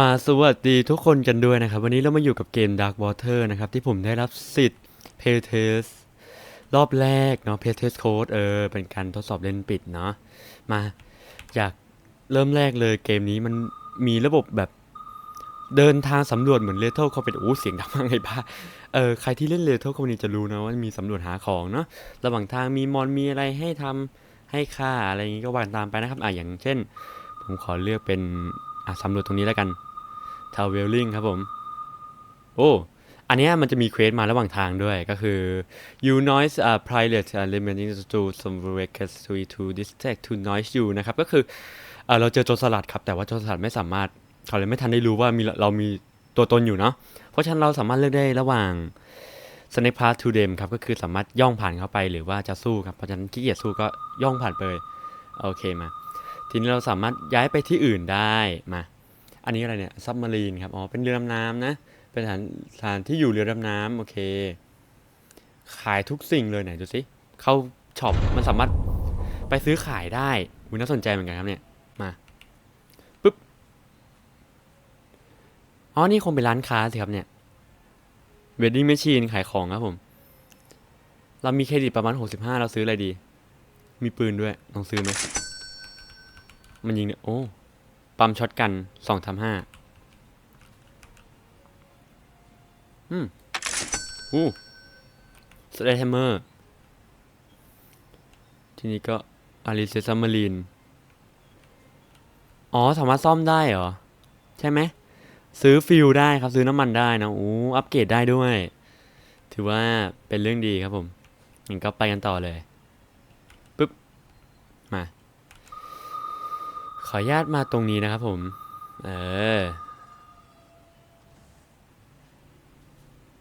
มาสวัสดีทุกคนกันด้วยนะครับ วันนี้เรามาอยู่กับเกม Dark Water นะครับ ที่ผมได้รับสิทธิ์ Play Test รอบแรกเนาะ Play Test Code เออ เป็นการทดสอบเล่นปิดเนาะมาอยากเริ่มแรกเลยเกมนี้มันมีระบบแบบเดินทางสำรวจเหมือน Lethal Company โอ้เสียงดังมากเลยบ้าเออใครที่เล่น Lethal Company จะรู้นะว่ามีสำรวจหาของเนาะระหว่างทางมีมอนมีอะไรให้ทำให้ค่าอะไรอย่างงี้ก็ว่ากันตามไปนะครับอะอย่างเช่น ผมขอเลือกเป็น อะสำรวจตรงนี้แล้วกันทาวเวลลิงครับผม โอ้ อันเนี้ยมันจะมีเควสมาระหว่างทางด้วยก็คือ you noise uh, pilot uh, limiting to some vehicles to to distract to noise you นะครับ ก็คือเอ่อเราเจอโจรสลัดครับ แต่ว่าโจรสลัดไม่สามารถ เขาเลยไม่ทันได้รู้ว่ามีเรามีตัวตนอยู่เนาะเพราะฉะนั้นเราสามารถเลือกได้ระหว่าง snake pass to them ครับ ก็คือสามารถย่องผ่านเข้าไปหรือว่าจะสู้ครับ เพราะฉะนั้นขี้เกียจสู้ก็ย่องผ่านไป โอเคมา ทีนี้เราสามารถย้ายไปที่อื่นได้มา อันนี้อะไรเนี่ยซับมารีนครับอ๋อเป็นเรือดำน้ำนะเป็นสถานสถานที่อยู่เรือดำน้ำโอเค ขายทุกสิ่งเลยไหนดูสิเข้าช็อปมันสามารถไปซื้อขายได้อุยน่าสนใจเหมือนกันครับเนี่ยมาปึ๊บอ๋อนี่คงเป็นร้านค้าสิครับเนี่ยเวดดิ้งแมชชีนขายของครับผม เรามีเครดิตประมาณ 65 เราซื้ออะไรดี มีปืนด้วยลองซื้อไหม มันยิงเนี่ยโอ้ ปั๊มช็อตกันสองทำห้าอืมอู้สไลด์แฮมเมอร์ ทีนี้ก็อาริเซซัมมารีน อ๋อ สามารถซ่อมได้เหรอ ใช่ไหม ซื้อฟิลได้ครับ ซื้อน้ำมันได้นะโอ้อัปเกรดได้ด้วย ถือว่าเป็นเรื่องดีครับผมงั้นก็ไปกันต่อเลย ปึ๊บ มา ข ออนุญาตมาตรงนี้นะครับผม เออ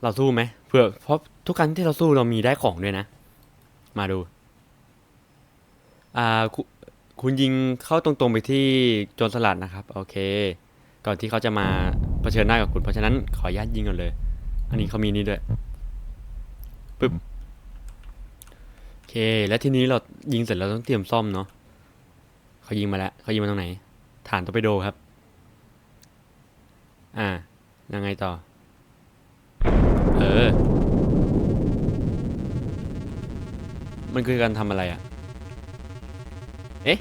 เราสู้ไหมเพื่อเพราะทุกครั้งที่เราสู้เรามีได้ของด้วยนะ มาดู อ่าคุคุณยิงเข้าตรงๆไปที่โจรสลัดนะครับ โอเค ก่อนที่เขาจะมาเผชิญหน้ากับคุณ เพราะฉะนั้นขออนุญาตยิงก่อนเลย อันนี้เขามีนี่ด้วยปึ๊บโอเค แล้วทีนี้เรายิงเสร็จเราต้องเตรียมซ่อมเนาะ เขายิงมาแล้วเขายิงมาตรงไหน ฐานตอร์ปิโดครับ อ่า ยังไงต่อ เออ มันคือการทำอะไรอะ่ะ เอ๊ะ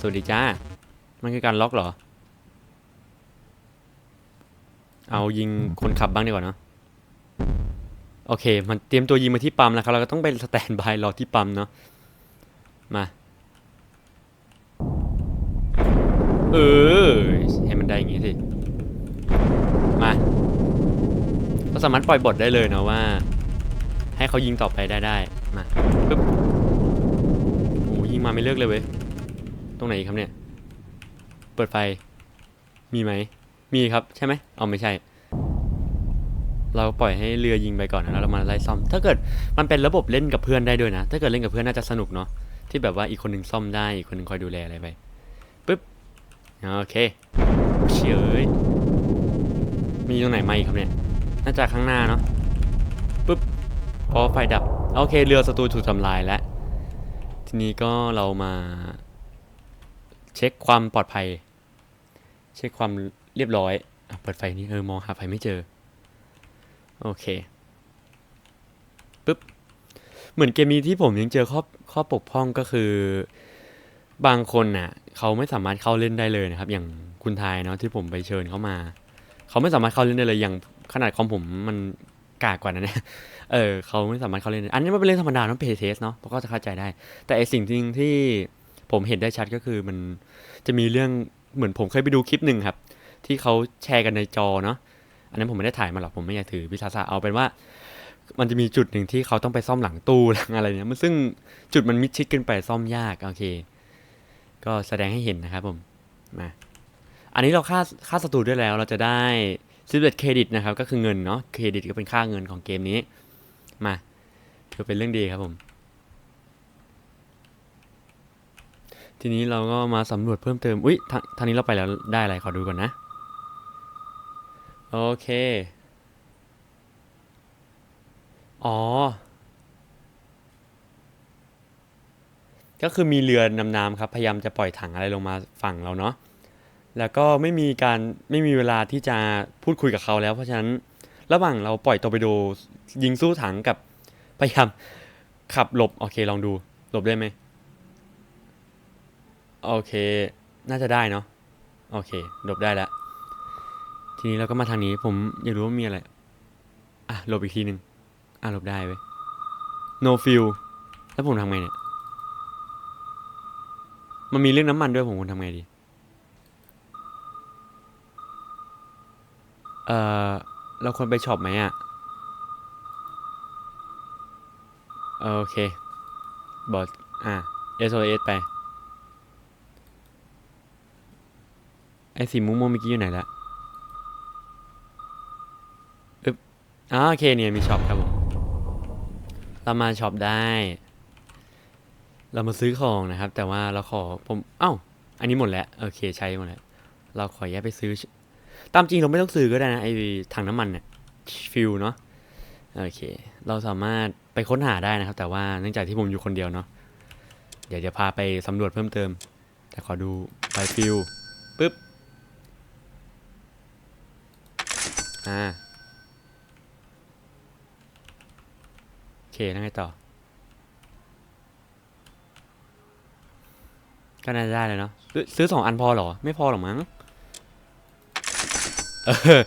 สวัสดีจ้า มันคือการล็อกเหรอ เอายิงคนขับบ้างดีกว่าเนาะโอเค มันเตรียมตัวยิงมาที่ปั๊มแล้วครับ เราก็ต้องไปสแตนบายรอที่ปั๊มเนาะ มา เออ ให้มันได้อย่างงี้สิ มาเราสามารถปล่อยบทได้เลยนะว่า ให้เขายิงต่อไปได้ได้ มาปึ๊บโอ้ยิงมาไม่เลิกเลยเว้ย ตรงไหนครับเนี่ย เปิดไฟ มีไหม มีครับใช่ไหมเอาไม่ใช่ เราปล่อยให้เรือยิงไปก่อนนะแล้วเรามาไล่ซ่อม ถ้าเกิดมันเป็นระบบเล่นกับเพื่อนได้ด้วยนะ ถ้าเกิดเล่นกับเพื่อนน่าจะสนุกเนาะ ที่แบบว่าอีกคนหนึ่งซ่อมได้ อีกคนหนึ่งคอยดูแลอะไรไป โอเคเฉยมีตรงไหนมาอีกครับเนี่ย น่าจะข้างหน้าเนาะปึ๊บพอไฟดับ โอเค เรือศัตรูถูกทำลายแล้ว ทีนี้ก็เรามา เช็คความปลอดภัย เช็คความเรียบร้อยอเปิดไฟนี้เออมองหาไฟไม่เจอ โอเคปึ๊บ เหมือนเกมนี้ที่ผมยังเจอข้อข้อปกพร่องก็คือ บางคนน่ะเขาไม่สามารถเข้าเล่นได้เลยนะครับ อย่างคุณทายเนาะที่ผมไปเชิญเขามา เขาไม่สามารถเข้าเล่นได้เลยอย่างขนาดคอมผมมันกากกว่านั้นเนี่ยเออเขาไม่สามารถเข้าเล่นได้อันนี้มันเป็นเรื่องธรรมดาเนาะเพย์เทสเนาะเพราะก็จะเข้าใจได้ แต่ไอสิ่งที่ที่ผมเห็นได้ชัดก็คือมันจะมีเรื่องเหมือนผมเคยไปดูคลิปหนึ่งครับ ที่เขาแชร์กันในจอเนาะอันนั้นผมไม่ได้ถ่ายมาหรอกผมไม่อยากถือวิสาสะเอาเป็นว่า มันจะมีจุดหนึ่งที่เขาต้องไปซ่อมหลังตู้หลังอะไรเนี่ยมันซึ่งจุดมันมิดชิดเกินไปซ่อมยากโอเค ก็แสดงให้เห็นนะครับผมมาอันนี้เราค่าค่าศัตรูด้วยแล้วเราจะได้ซิลเวตเครดิตนะครับ ก็คือเงินเนาะเครดิตก็เป็นค่าเงินของเกมนี้มาถือเป็นเรื่องดีครับผม ทีนี้เราก็มาสำรวจเพิ่มเติมอุ๊ยทางทางนี้เราไปแล้วได้อะไรขอดูก่อนนะโอเค อ๋อ ก็คือมีเรือดำน้ำครับพยายามจะปล่อยถังอะไรลงมาฝั่งเราเนาะแล้วก็ไม่มีการไม่มีเวลาที่จะพูดคุยกับเขาแล้ว เพราะฉะนั้นระหว่างเราปล่อยตอร์ปิโดยิงสู้ถังกับพยายามขับหลบโอเคลองดูหลบได้ไหมโอเค น่าจะได้เนาะโอเคหลบได้แล้วทีนี้เราก็มาทางนี้ผมอยากรู้ว่ามีอะไรอะหลบอีกทีหนึ่งอะหลบได้เว้ย no fuel แล้วผมทำไงเนี่ย มันมีเรื่องน้ำมันด้วยผมควรทำไงดี เอ่อเราควรไปช็อปไหมอะโอเค บอสอะ SOS ไป ไอ้สีม่วงๆเมื่อกี้อยู่ไหนละอึ๊บอ๋อโอเคเนี่ยมีช็อปครับผม เรามาช็อปได้ เรามาซื้อของนะครับ แต่ว่าเราขอผมเอ้า อันนี้หมดแล้วโอเคใช้หมดแล้วเราขอแยกไปซื้อ ตามจริงเราไม่ต้องซื้อก็ได้นะไอ้ถังน้ำมันเนี่ยฟิลเนาะโอเค เราสามารถไปค้นหาได้นะครับ แต่ว่าเนื่องจากที่ผมอยู่คนเดียวเนาะเดี๋ยวจะพาไปสำรวจเพิ่มเติม แต่ขอดูไฟฟิลปึ๊บอ่าโอเคแล้วไงต่อ ก็น่าจะได้เลยเนาะซื้อซื้อสองอันพอเหรอ ไม่พอหรอกมั้งเออ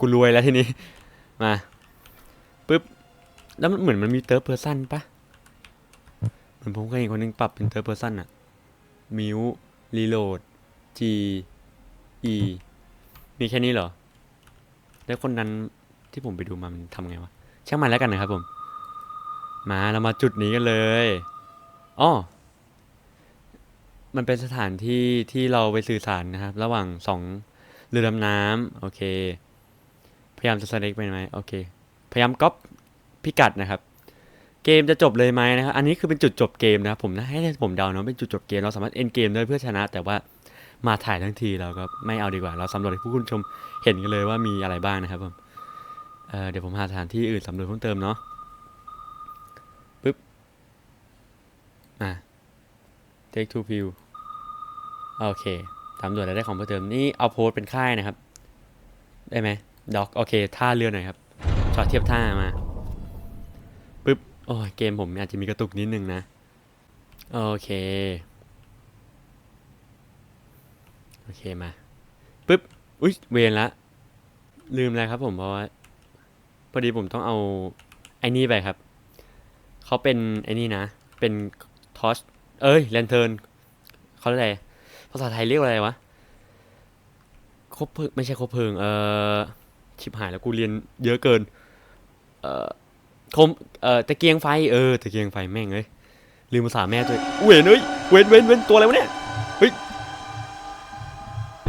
กูรวยแล้วทีนี้ มาปึ๊บ แล้วมันเหมือนมันมีเติร์เพอร์ซันปะเหมือนผมเคยเห็นคนหนึงปรับเป็นเติร์เพอร์ซันอะมิวรีโหลด G E มีแค่นี้เหรอ แล้วคนนั้นที่ผมไปดูมามันทำไงวะ ช่างมันแล้วกันนะครับผม มาเรามาจุดนี้กันเลย อ๋อ มันเป็นสถานที่ที่เราไปสื่อสารนะครับ ระหว่างสองเรือดำน้ำโอเค พยายามจะสเน็กไปไหมโอเค พยายามก๊อปพิกัดนะครับ เกมจะจบเลยไหมนะครับ อันนี้คือเป็นจุดจบเกมนะครับ ผมนะให้ผมเดาเนาะเป็นจุดจบเกม เราสามารถเอ็นเกมได้เพื่อชนะ แต่ว่ามาถ่ายทั้งทีเราก็ไม่เอาดีกว่า เราสำรวจให้ผู้คุณชมเห็นกันเลยว่ามีอะไรบ้างนะครับผมเเดี๋ยวผมหาสถานที่อื่นสำรวจเพิ่มเติมเนาะปึ๊บอะ take two view โอเคสำรวจแล้วได้ของเพิ่มเติมนี่เอาโพสเป็นค่ายนะครับ ได้ไหมด็อกโอเคท่าเรือหน่อยครับจอดเทียบท่ามาปึ๊บโอ้ยเกมผมอาจจะมีกระตุกนิดนึงนะ โอเค โอเคมาปึ๊บอุ้ยเวรละ ลืมอะไรครับผมเพราะว่าพอดีผมต้องเอาไอ้นี่ไปครับ เขาเป็นไอ้นี่นะ เป็นทอชเอ้ยแลนเทิร์นเขาเรียกอะไร ภาษาไทยเรียกว่าอะไรวะคบเพลิงไม่ใช่คบเพลิง เออชิบหายแล้วกูเรียนเยอะเกิน เอ่อคมเอ่อตะเกียงไฟเออตะเกียงไฟแม่งเอ้ยลืมภาษาแม่ตัวเองเวนเอ้ยเว้นเว้นเว้นตัวอะไรวะเนี่ยเฮ้ย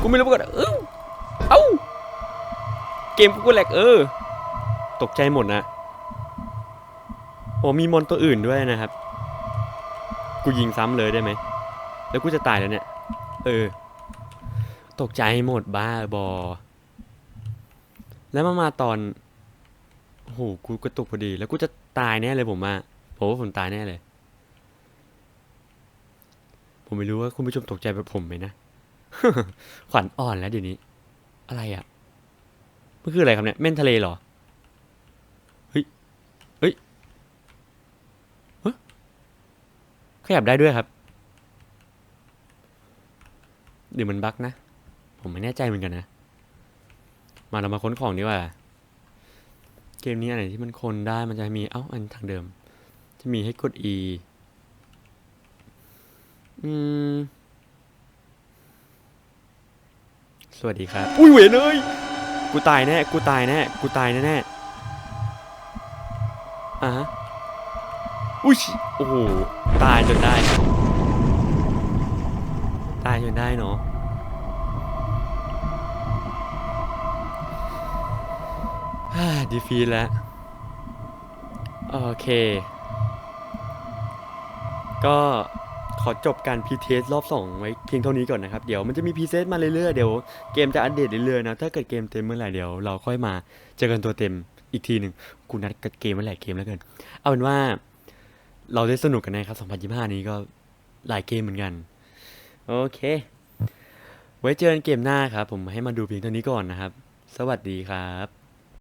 กูไม่รู้ก่อนเอ้าเอ้าเกมกูแหลกเออ ตกใจหมดนะโอ้มีมอนตัวอื่นด้วยนะครับ กูยิงซ้ำเลยได้ไหมแล้วกูจะตายแล้วเนี่ย เออ ตกใจหมดบ้าบอ แล้วมามาตอนโอ้โหกูกระตุกพอดี แล้วกูจะตายแน่เลยผมว่าผมว่าผมตายแน่เลย ผมไม่รู้ว่าคุณผู้ชมตกใจแบบผมไหมนะ ขวัญอ่อนแล้วเดี๋ยวนี้ อะไรอะ่ะมันคืออะไรครับเนี่ยเม่นทะเลเหรอ เฮ้ย เฮ้ยฮะขยับได้ด้วยครับ หรือมันบั๊กนะ ผมไม่แน่ใจเหมือนกันนะ มาเรามาค้นของดีกว่า เกมนี้อันไหนที่มันคนได้มันจะมีเอ้าอันทางเดิม จะมีให้กด E อืม สวัสดีครับ อุ้ยเวยนเอ้ยกูตายแน่ กูตายแน่ กูตายแน่แน่อะฮะอุ้ย โอ้โห ตายจนได้ ตายจนได้เนาะดีฟีแล้ว โอเค ก็ขอจบการพีเทสรอบ 2 ไว้เพียงเท่านี้ก่อนนะครับ เดี๋ยวมันจะมีพีเซตมาเรื่อยๆ เดี๋ยวเกมจะอัปเดตเรื่อยๆนะ ถ้าเกิดเกมเต็มเมื่อไหร่เดี๋ยวเราค่อยมาเจอกันตัวเต็มอีกทีหนึ่งกูนัดกับเกมมาหลายเกมแล้วเกิน เอาเป็นว่า เราได้สนุกกันนะครับ 2025 นี้ก็หลายเกมเหมือนกัน โอเค ไว้เจอกันเกมหน้าครับ ผมให้มาดูเพียงเท่านี้ก่อนนะครับ สวัสดีครับ